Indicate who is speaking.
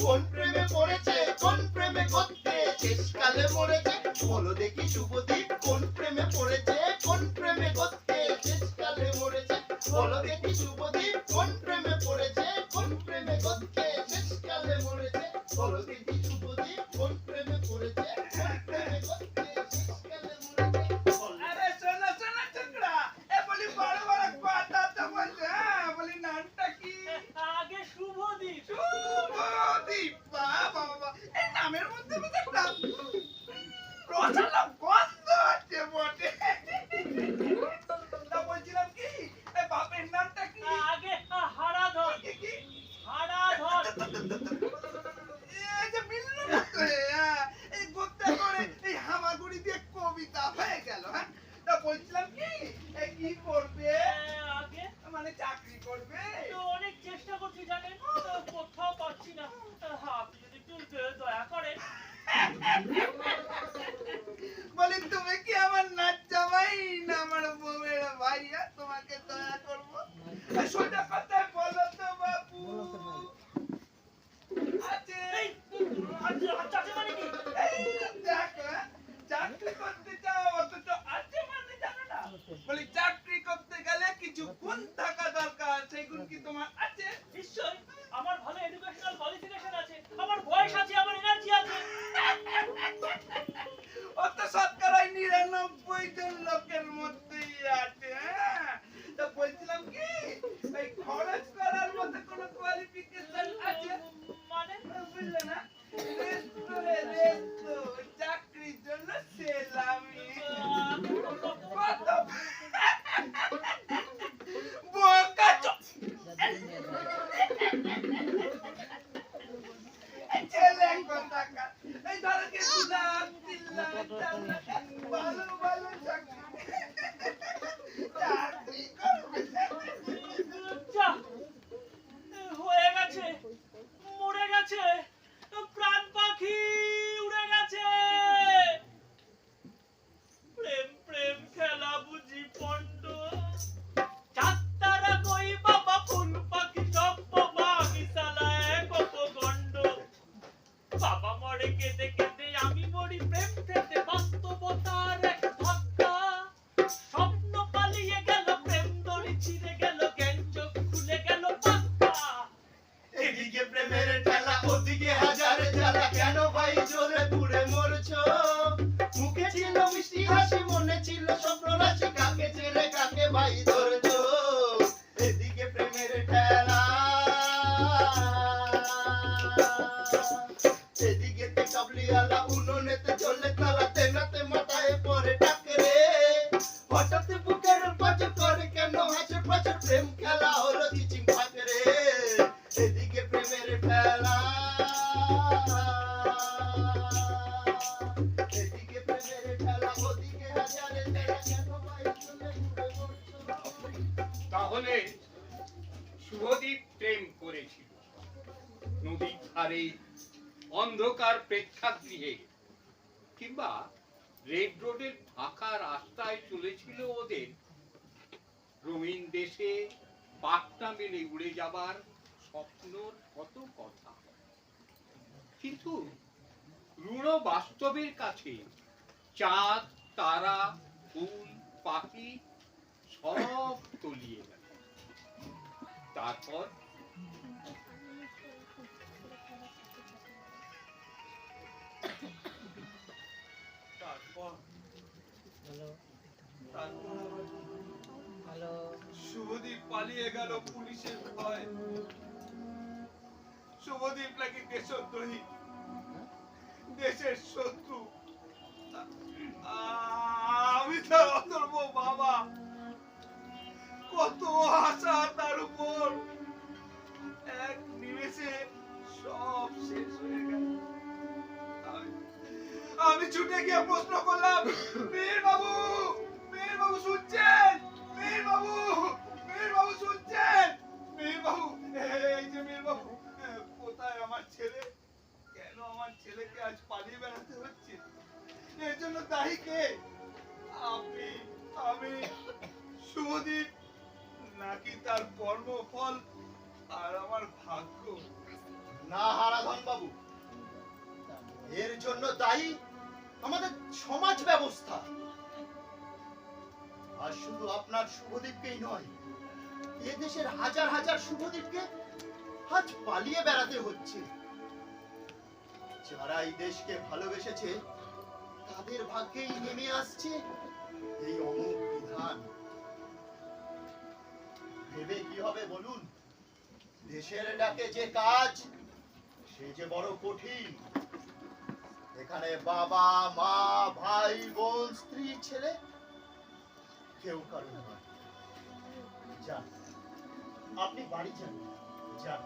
Speaker 1: কোন প্রেমে পড়েছে, কোন প্রেমে করতে শেষকালে মরেছে? বলো দেখি শুভদীপ, কোন প্রেমে পড়েছে, কোন প্রেমে করতে শেষকালে মরেছে? বলো দেখি শুভদীপ, কোন
Speaker 2: কথা লাভ আপনাকে দয়া করব।
Speaker 1: হাসি মনে ছিল স্বপ্ন রাশি কাকে ছেড়ে কাকে ভাই
Speaker 3: তাহলে শুভদীপ প্রেম করেছিল। নদীর ধারে অন্ধকার প্রেক্ষাগৃহে কিংবা রেড রোডের ফাঁকা রাস্তায় চলেছিল ওদের। রঙিন দেশে মেলে উড়ে যাবার স্বপ্নর কত কথা। কিন্তু রুড়ো বাস্তবের কাছে চাঁদ, তারা, ফুল, পাখি সব তলিয়ে গেল। তারপর?
Speaker 2: শুভদীপ পালিয়ে গেল পুলিশের ভয়। শুভদীপ নাকি দেশদ্রোহী দেশের শত্রু। আমি তো অতর্ব বাবা। কত আশা আমি ছুটে গিয়ে প্রশ্ন করলাম মীর বাবু মীর বাবু শুনছেন? মীর বাবু মীর বাবু শুনছেন? মীর বাবু এই যে মীর বাবু কোথায় আমার ছেলে? কেন আমার ছেলেকে আজ পালিয়ে বেড়াতে হচ্ছে? এর জন্য দায়ী কে? আপনি, আমি শুভদীপ নাকি তার কর্মফল আর আমার ভাগ্য?
Speaker 1: না হারাধন বাবু। এর জন্য দায়ী আমাদের সমাজ ব্যবস্থা। আর শুধু আপনার শুভদীপকেই নয় এ দেশের হাজার হাজার শুভদীপকে আজ পালিয়ে বেড়াতে হচ্ছে। যারা এই দেশকে ভালোবেসেছে, তাদের ভাগ্যেই নেমে আসছে এই অমুক বিধান। ভেবে কি হবে বলুন? দেশের ডাকে যে কাজ সে যে বড় কঠিন। এখানে বাবা, মা, ভাই, বোন, স্ত্রী, ছেলে, কেউ কারণ নয়। যান। আপনি বাড়ি যান। যান।